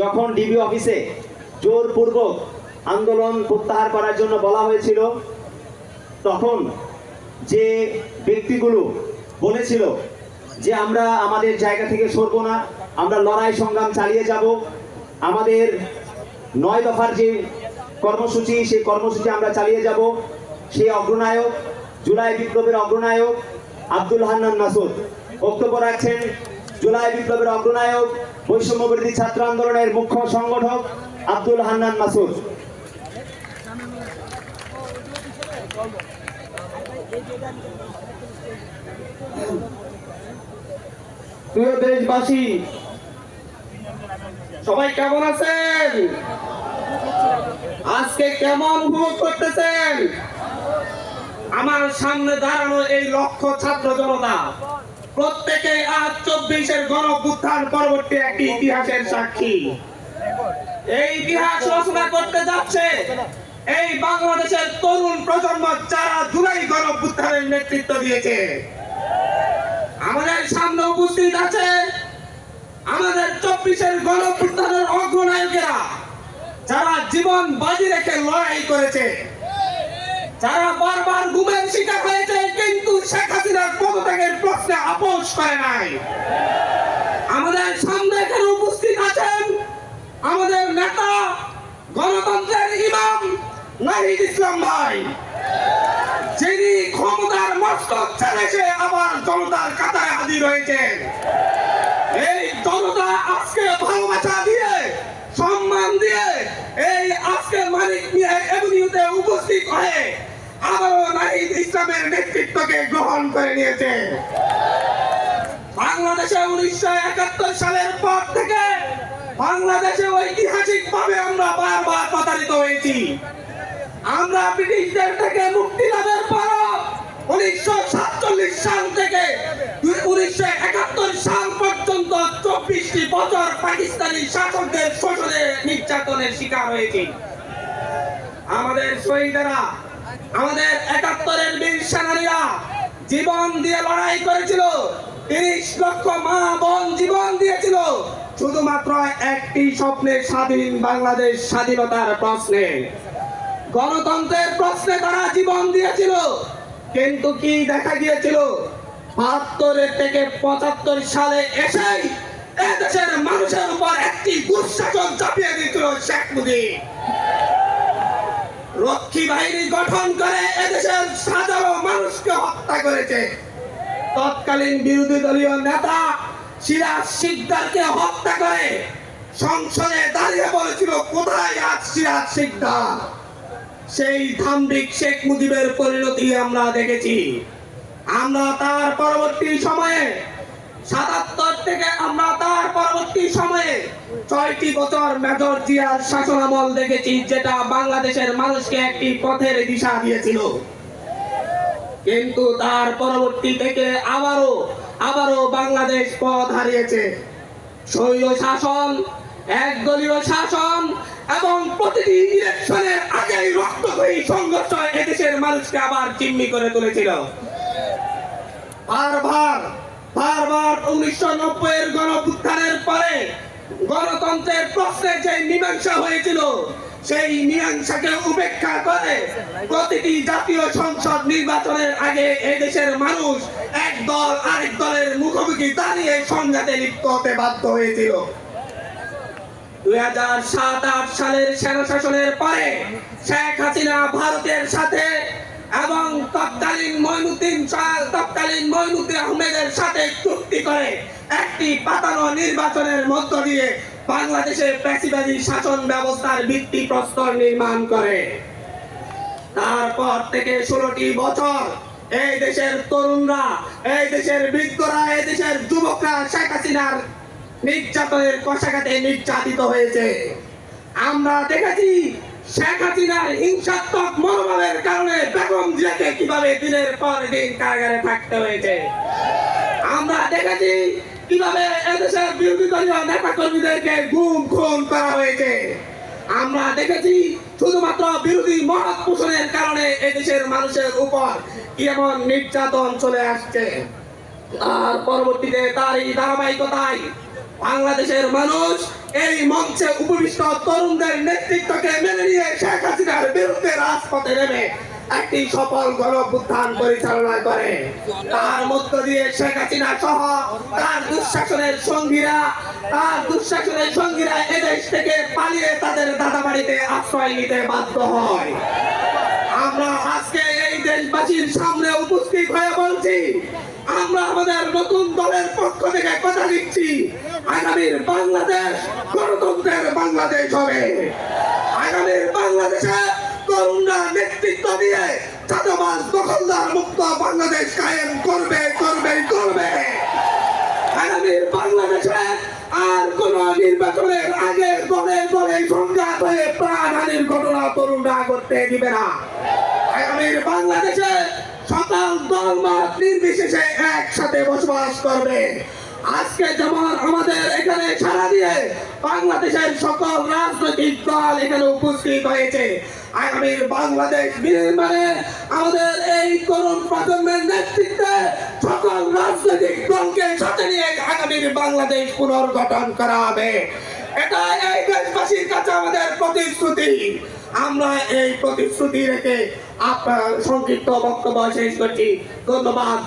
যখন ডিবি অফিসে জোরপূর্বক আন্দোলন প্রত্যাহার করার জন্য বলা হয়েছিল, তখন যে ব্যক্তিগুলো বলেছিল যে আমরা আমাদের জায়গা থেকে সরবো না, আমরা লড়াই সংগ্রাম চালিয়ে যাব, আমাদের নয় দফার যে কর্মসূচি, সেই কর্মসূচি আমরা চালিয়ে যাব, সেই অগ্রনায়ক, জুলাই বিপ্লবের অগ্রনায়ক আব্দুল হান্নান মাসুদ বক্তব্য রাখছেন জুলাই বিপ্লবের অগ্রনায়ক বৈষম্যবিরোধী ছাত্র আন্দোলনের মুখ্য সংগঠক আব্দুল হান্নান মাসুদ। প্রিয় দেশবাসী, সবাই কেমন আছেন? আজকে কেমন উপভোগ করতেছেন? আমার সামনে দাঁড়ানো এই লক্ষ ছাত্র জনতা। প্রত্যেকে আজ চব্বিশের গণ পরবর্তী একটি ইতিহাসের সাক্ষী। এই ইতিহাস রচনা করতে যাচ্ছে এই বাংলাদেশের তরুণ প্রজন্ম যারা জুলাই গণ নেতৃত্ব দিয়েছে। আমাদের সামনে উপস্থিত আছে আমাদের চব্বিশের গণপুত্থানের অগ্রনায়কেরা যারা জীবন বাজি রেখে লড়াই করেছে। যারা বারবার গুমের শিকার হয়েছে, কিন্তু শেখ হাসিনার পদত্যাগের প্রশ্নে আপোষ করে নাই। আমাদের সামনে এখানে উপস্থিত আছেন আমাদের নেতা, গণতন্ত্রের ইমাম নাহিদ ইসলাম ভাই। যিনি ক্ষমতার মস্তক ছেড়েছে, আবার জনতার কাতারে হাজির হয়েছেন। এই জনতা আজকে ভালোবাসা দিয়ে সম্মান দিয়ে এই আজকে নিয়ে এভিনিউতে উপস্থিত হয়ে আবারও নাহিদ ইসলামের নেতৃত্বকে গ্রহণ করে নিয়েছে। বাংলাদেশে উনিশশো একাত্তর সালের পর থেকে বাংলাদেশে ঐতিহাসিক ভাবে আমরা বারবার প্রতারিত হয়েছি। আমরা ব্রিটিশদের থেকে মুক্তি লাভের পর উনিশশো সাতচল্লিশ সাল থেকে উনিশশো একাত্তর সাল পর্যন্ত চব্বিশটি বছর পাকিস্তানি শাসকদের শোষণে নির্যাতনের শিকার হয়েছি। আমাদের শহীদেরা, আমাদের একাত্তরের বীর সেনানীরা জীবন দিয়ে লড়াই করেছিল, তিরিশ লক্ষ মা বোন জীবন দিয়েছিল, শুধুমাত্র একটি স্বপ্নে স্বাধীন বাংলাদেশ স্বাধীনতার প্রশ্নে। গণতন্ত্রের প্রশ্নে তারা জীবন দিয়েছিল, কিন্তু কি দেখা গিয়েছিল? বাহাত্তরের থেকে পঁচাত্তর সালে এসেই এদেশের মানুষের উপর একটি দুঃশাসন চাপিয়ে দিয়েছিল শেখ মুজিব। রক্ষী বাহিনী গঠন করে এদেশের হাজারো মানুষকে হত্যা করেছে। তৎকালীন বিরোধী দলীয় নেতা সিরাজ শিকদারকে হত্যা করে সংসদে দাঁড়িয়ে বলেছিল, কোথায় আজ সিরাজ শিকদার? সেই ধাম্বিক শেখ মুজিবের পরিণতি আমরা দেখেছি। আমরা তার পরবর্তী সময়ে সাতাত্তর থেকে আমরা পরবর্তী সময়ে ছয়টি বছর মেজর জিয়ার শাসনামল দেখেছি, যেটা বাংলাদেশের মানুষকে একটি পথের দিশা দিয়েছিল। কিন্তু তার পরবর্তী থেকে আবারও আবারও বাংলাদেশ পথ হারিয়েছে। স্বৈর শাসন, একদলীয় শাসন এবং প্রতিটি ইলেকশনের আগেই রক্তক্ষয়ী সংঘর্ষ এদেশের মানুষকে আবার চিম্মি করে তুলেছিল। বারবার বারবার উনিশশো নব্বই এর গণপুত্থানের পরে গণতন্ত্রের প্রশ্নে যে মীমাংসা হয়েছিল, সেই মীমাংসাকে উপেক্ষা করে প্রতিটি জাতীয় সংসদ নির্বাচনের আগে এই দেশের মানুষ এক দল আরেক দলের মুখোমুখি দাঁড়িয়ে সংঘাতে লিপ্ত হতে বাধ্য হয়েছিল। দুই সালের সেনা শাসনের পরে শেখ হাসিনা ভারতের সাথে এবং তৎকালীন মইনুদ্দিন শাহ তৎকালীন মইনুদ্দিন আহমেদের সাথে চুক্তি করে একটি পাতানো নির্বাচনের মধ্য দিয়ে বাংলাদেশের প্যাসিবাদী শাসন ব্যবস্থার ভিত্তি প্রস্তর নির্মাণ করে। তারপর থেকে ষোলোটি বছর এই দেশের তরুণরা, এই দেশের বৃদ্ধরা, এই দেশের যুবকরা শেখ হাসিনার নির্যাতনের কষাঘাতে নির্যাতিত হয়েছে। আমরা দেখেছি শেখ হাসিনার হিংসাত্মক মনোভাবের কারণে বেগম জিয়াকে কীভাবে দিনের পর দিন কারাগারে থাকতে হয়েছে? আমরা দেখেছি কীভাবে এদেশের বিরোধী দলীয় নেতা কর্মীদেরকে গুম, খুন করা হয়েছে। আমরা দেখেছি শুধুমাত্র বিরোধী মহৎ পোষণের কারণে এদেশের মানুষের উপর কেমন নির্যাতন চলে আসছে। তার পরবর্তীতে তার এই ধারাবাহিকতায় বাংলাদেশের মানুষ এই মঞ্চে উপবিষ্ট তরুণদের নেতৃত্বকে মেনে নিয়ে শেখ হাসিনার বিরুদ্ধে রাজপথে নেমে একটি সফল গণপুত্থান পরিচালনা করে। তার মধ্য দিয়ে শেখ হাসিনা সহ তার দুঃশাসনের সঙ্গীরা, তার দুঃশাসনের সঙ্গীরা এদেশ থেকে পালিয়ে তাদের দাদা বাড়িতে আশ্রয় নিতে বাধ্য হয়। আমরা আজকে এই দেশবাসীর সামনে উপস্থিত হয়ে বলছি আমরা আমাদের নতুন দলের পক্ষ থেকে কথা দিচ্ছি। আগামীর বাংলাদেশ গণতন্ত্রের বাংলাদেশ হবে। আগামীর বাংলাদেশে তরুণরা নেতৃত্ব দিয়ে চাঁদাবাজ, দখলদার মুক্ত বাংলাদেশ কায়েম করবে করবে করবে। আগামীর বাংলাদেশে আর কোন নির্বাচনের আগে দলে দলে সংঘাত হয়ে প্রাণহানির ঘটনা তরুণরা করতে দিবে না। আগামীর বাংলাদেশে সকল দল মত নির্বিশেষে একসাথে বসবাস করবে। আজকে যেমন আমাদের এখানে সারা দিয়ে বাংলাদেশের সকল রাজনৈতিক দল এখানে উপস্থিত হয়েছে আগামীর বাংলাদেশ নির্মাণে আমাদের এই তরুণ প্রজন্মের নেতৃত্বে সকল রাজনৈতিক দলকে সাথে নিয়ে আগামীর বাংলাদেশ পুনর্গঠন করা হবে। এটা এই দেশবাসীর কাছে আমাদের প্রতিশ্রুতি। আমরা এই প্রতিশ্রুতি রেখে আপনার সংক্ষিপ্ত বক্তব্য শেষ করছি। ধন্যবাদ।